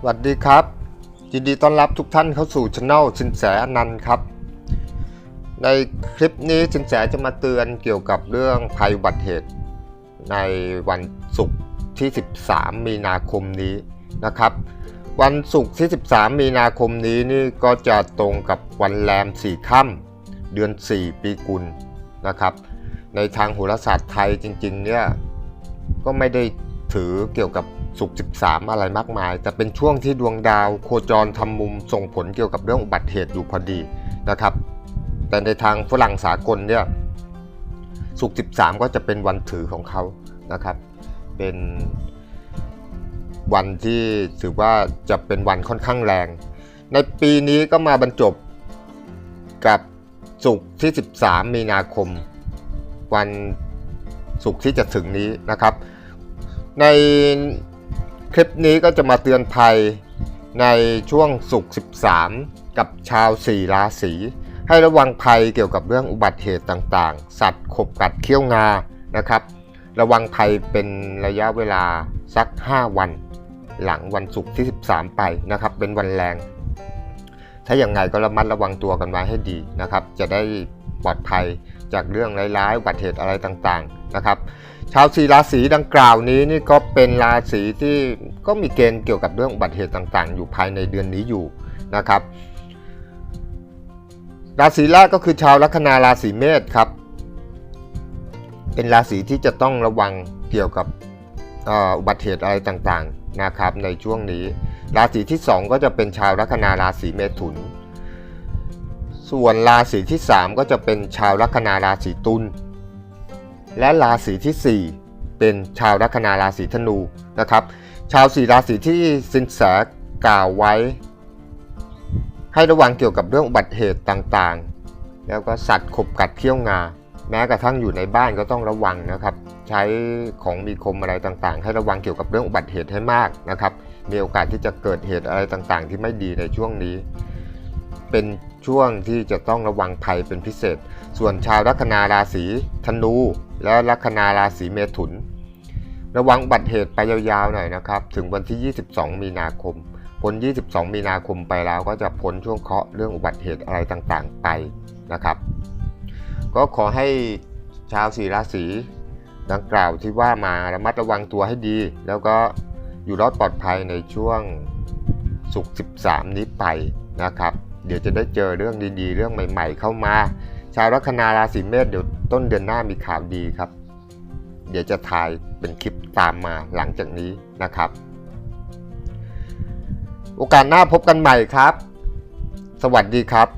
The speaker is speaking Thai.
สวัสดีครับ ยินดีต้อนรับทุกท่านเข้าสู่ช anel สินแสอนันต์ครับ ในคลิปนี้สินแสจะมาเตือนเกี่ยวกับเรื่องภัยอุบัติเหตุในวันศุกร์ที่ 13 มีนาคมนี้นะครับ วันศุกร์ที่ 13 มีนาคมนี้นี่ก็จะตรงกับวันแรม4ค่ำเดือน 4 ปีกุลนะครับ ในทางโหราศาสตร์ไทยจริงๆเนี่ยก็ไม่ได้ถือเกี่ยวกับ ศุกร์13 อะไรมากมาย แต่เป็นช่วงที่ดวงดาวโคจรทำมุมส่งผลเกี่ยวกับเรื่องอุบัติเหตุอยู่พอดีนะครับ แต่ในทางฝรั่งสากลเนี่ยศุกร์13 ก็จะเป็นวันถือของเขานะครับ เป็นวันที่ถือว่าจะเป็นวันค่อนข้างแรง ในปีนี้ก็มาบรรจบกับศุกร์ที่ 13 มีนาคม วันศุกร์ที่จะถึงนี้นะครับ ใน คลิปนี้ก็จะมาเตือนภัยในช่วงศุก13 กับชาว4ราศีให้ระวังภัยเกี่ยวกับเรื่องอุบัติเหตุต่างๆ สัตว์ขบกัดเขี้ยวงานะครับ ระวังภัยเป็นระยะเวลาสัก 5 วัน หลังวันศุกร์ที่ 13 ไปนะครับ เป็นวันแรง ถ้าอย่างไงก็ระมัดระวังตัวกันไว้ให้ดีนะครับ จะได้ปลอดภัยจากเรื่องร้ายๆอุบัติเหตุอะไรต่างๆนะครับ ชาวสีราศีดังกล่าวนี้นี่ก็เป็นราศีที่ก็มีเกณฑ์เกี่ยวกับเรื่องอุบัติเหตุต่างๆ อยู่ภายในเดือนนี้อยู่นะครับ ราศีแรกก็คือชาวลัคนาราศีเมษครับ เป็นราศีที่จะต้องระวังเกี่ยวกับอุบัติเหตุอะไรต่างๆนะครับในช่วงนี้ ราศีที่ 2 ก็จะเป็นชาวลัคนาราศีเมถุน ส่วนราศีที่ 3 ก็จะเป็นชาวลัคนาราศีตุล และราศีที่ 4 เป็นชาวลัคนาราศีธนูนะครับ ชาวสี่ราศีที่สินแสกล่าวไว้ ให้ระวังเกี่ยวกับเรื่องอุบัติเหตุต่างๆ แล้วก็สัตว์ขบกัดเขี้ยวงา แม้กระทั่งอยู่ในบ้านก็ต้องระวังนะครับ ใช้ของมีคมอะไรต่างๆ ให้ระวังเกี่ยวกับเรื่องอุบัติเหตุให้มากนะครับ มีโอกาสที่จะเกิดเหตุอะไรต่างๆ ที่ไม่ดีในช่วงนี้ เป็นช่วงที่จะต้องระวังภัยเป็นพิเศษ ส่วนชาวลัคนาราศีธนูและลัคนาราศีเมถุน ระวังอุบัติเหตุไปยาวๆหน่อยนะครับ ถึงวันที่ 22 มีนาคม พ้น 22 มีนาคมไปแล้วก็จะพ้นช่วงเคาะเรื่องอุบัติเหตุอะไรต่างๆไปนะครับ ก็ขอให้ชาวสีราศีดังกล่าวที่ว่ามาระมัดระวังตัวให้ดี แล้วก็อยู่รอดปลอดภัยในช่วงสุก13 นี้ไปนะครับ เดี๋ยวจะได้เจอเรื่องดีๆ เรื่องใหม่ ๆ เข้ามา ชาวลัคนาราศีเมษเดี๋ยวต้นเดือนหน้ามีข่าวดีครับ เดี๋ยวจะถ่ายเป็นคลิปตามมาหลังจากนี้นะครับ โอกาสหน้าพบกันใหม่ครับ สวัสดีครับ